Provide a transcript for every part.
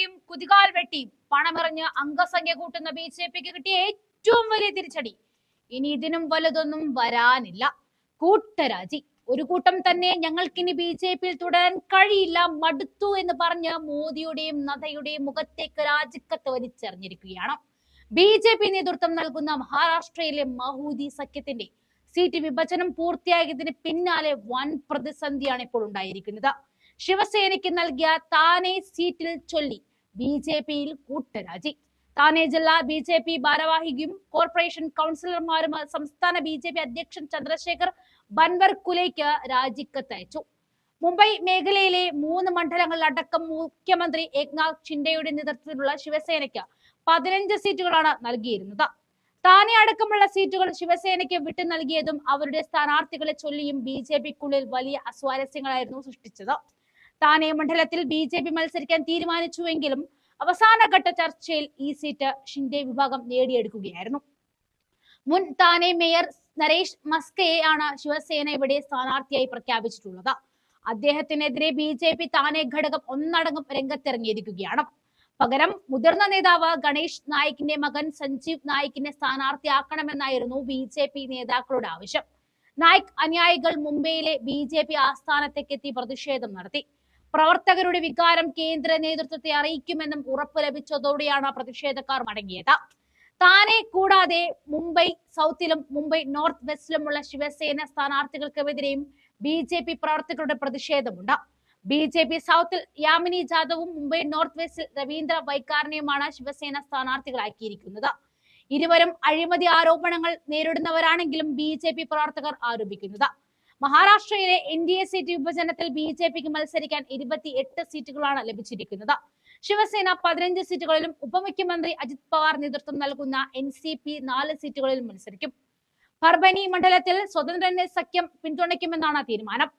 വെട്ടിയും കുതികാൽ വെട്ടിയും പണമെറിഞ്ഞ് അംഗസംഖ്യ കൂട്ടുന്ന ബി ജെ പിക്ക് കിട്ടിയ ഏറ്റവും വലിയ തിരിച്ചടി. ഇനി ഇതിനും വലുതൊന്നും വരാനില്ല. കൂട്ടരാജി. ഒരു കൂട്ടം തന്നെ ഞങ്ങൾക്കിനി ബി ജെ പിയിൽ തുടരാൻ കഴിയില്ല. മടുത്തു എന്ന് പറഞ്ഞ് മോദിയുടെയും നദ്ദയുടെയും മുഖത്തേക്ക് രാജിക്കത്ത് വലിച്ചെറിഞ്ഞിരിക്കുകയാണ്. ബി ജെ പി നേതൃത്വം നൽകുന്ന മഹാരാഷ്ട്രയിലെ മഹൂദി സഖ്യത്തിന്റെ സീറ്റ് വിഭജനം പൂർത്തിയായതിന് പിന്നാലെ വൻ പ്രതിസന്ധിയാണ് ഇപ്പോൾ ഉണ്ടായിരിക്കുന്നത്. ശിവസേനയ്ക്ക് നൽകിയ താനെ സീറ്റിൽ ചൊല്ലി ബി ജെ പിയിൽ കൂട്ടരാജി. താനെ ജില്ലാ ബി ജെ പി ഭാരവാഹിയും കോർപ്പറേഷൻ കൗൺസിലർമാരും സംസ്ഥാന ബി ജെ പി അധ്യക്ഷൻ ചന്ദ്രശേഖർ ബൻവർകുലേക്ക് രാജിക്കത്ത് അയച്ചു. മുംബൈ മേഖലയിലെ മൂന്ന് മണ്ഡലങ്ങളിലടക്കം മുഖ്യമന്ത്രി ഏക്നാഥ് ഷിൻഡെയുടെ നേതൃത്വത്തിലുള്ള ശിവസേനയ്ക്ക് പതിനഞ്ച് സീറ്റുകളാണ് നൽകിയിരുന്നത്. താനെ അടക്കമുള്ള സീറ്റുകൾ ശിവസേനയ്ക്ക് വിട്ടു നൽകിയതും അവരുടെ സ്ഥാനാർത്ഥികളെ ചൊല്ലിയും ബി ജെ പിക്കുള്ളിൽ വലിയ അസ്വാരസ്യങ്ങളായിരുന്നു സൃഷ്ടിച്ചത്. താനെ മണ്ഡലത്തിൽ ബി ജെ പി മത്സരിക്കാൻ തീരുമാനിച്ചുവെങ്കിലും അവസാനഘട്ട ചർച്ചയിൽ ഈ സീറ്റ് ഷിൻഡെ വിഭാഗം നേടിയെടുക്കുകയായിരുന്നു. മുൻ താനെ മേയർ നരേഷ് മസ്കയെ ആണ് ശിവസേന ഇവിടെ സ്ഥാനാർത്ഥിയായി പ്രഖ്യാപിച്ചിട്ടുള്ളത്. അദ്ദേഹത്തിനെതിരെ ബി ജെ പി താനെ ഘടകം ഒന്നടങ്കം രംഗത്തിറങ്ങിയിരിക്കുകയാണ്. പകരം മുതിർന്ന നേതാവ് ഗണേഷ് നായിക്കിന്റെ മകൻ സഞ്ജീവ് നായിക്കിനെ സ്ഥാനാർത്ഥിയാക്കണമെന്നായിരുന്നു ബി ജെ പി നേതാക്കളുടെ ആവശ്യം. നായിക് അനുയായികൾ മുംബൈയിലെ ബി ജെ പി ആസ്ഥാനത്തേക്കെത്തി പ്രതിഷേധം നടത്തി. പ്രവർത്തകരുടെ വികാരം കേന്ദ്ര നേതൃത്വത്തെ അറിയിക്കുമെന്നും ഉറപ്പ് ലഭിച്ചതോടെയാണ് പ്രതിഷേധക്കാർ മടങ്ങിയത്. താനെ കൂടാതെ മുംബൈ സൗത്തിലും മുംബൈ നോർത്ത് വെസ്റ്റിലുമുള്ള ശിവസേന സ്ഥാനാർത്ഥികൾക്കെതിരെയും ബി ജെ പി പ്രവർത്തകരുടെ പ്രതിഷേധമുണ്ട്. ബി ജെ പി സൗത്തിൽ യാമിനി ജാദവും മുംബൈ നോർത്ത് വെസ്റ്റിൽ രവീന്ദ്ര വൈക്കാറിനെയുമാണ് ശിവസേന സ്ഥാനാർത്ഥികളാക്കിയിരിക്കുന്നത്. ഇരുവരും അഴിമതി ആരോപണങ്ങൾ നേരിടുന്നവരാണെങ്കിലും ബി ജെ പി പ്രവർത്തകർ ആരോപിക്കുന്നത്. മഹാരാഷ്ട്രയിലെ എൻ ഡി എ സീറ്റ് വിഭജനത്തിൽ ബി ജെ പിക്ക് മത്സരിക്കാൻ ഇരുപത്തി എട്ട് സീറ്റുകളാണ് ലഭിച്ചിരിക്കുന്നത്. ശിവസേന പതിനഞ്ച് സീറ്റുകളിലും ഉപമുഖ്യമന്ത്രി അജിത് പവാർ നേതൃത്വം നൽകുന്ന എൻ സി പി നാല് സീറ്റുകളിലും മത്സരിക്കും. പർബനി മണ്ഡലത്തിൽ സ്വതന്ത്രനെ സഖ്യം പിന്തുണയ്ക്കുമെന്നാണ് തീരുമാനം.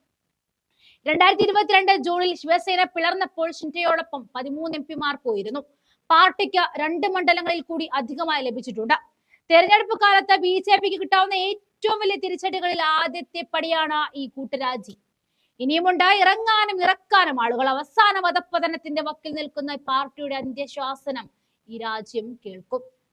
രണ്ടായിരത്തി ഇരുപത്തിരണ്ട് ജൂണിൽ ശിവസേന പിളർന്നപ്പോൾ ഷിൻഡയോടൊപ്പം പതിമൂന്ന് എം പിമാർ പോയിരുന്നു. പാർട്ടിക്ക് രണ്ട് മണ്ഡലങ്ങളിൽ കൂടി അധികമായി ലഭിച്ചിട്ടുണ്ട്. തെരഞ്ഞെടുപ്പ് കാലത്ത് ബി ജെ പിക്ക് കിട്ടാവുന്ന ഏറ്റവും വലിയ തിരിച്ചടികളിൽ ആദ്യത്തെ പടിയാണ് ഈ കൂട്ടരാജി. ഇനിയുമുണ്ട് ഇറങ്ങാനും ഇറക്കാനും ആളുകൾ. അവസാന മതപതനത്തിന്റെ വക്കിൽ നിൽക്കുന്ന പാർട്ടിയുടെ അന്ത്യശ്വാസനം ഈ രാജ്യം കേൾക്കും.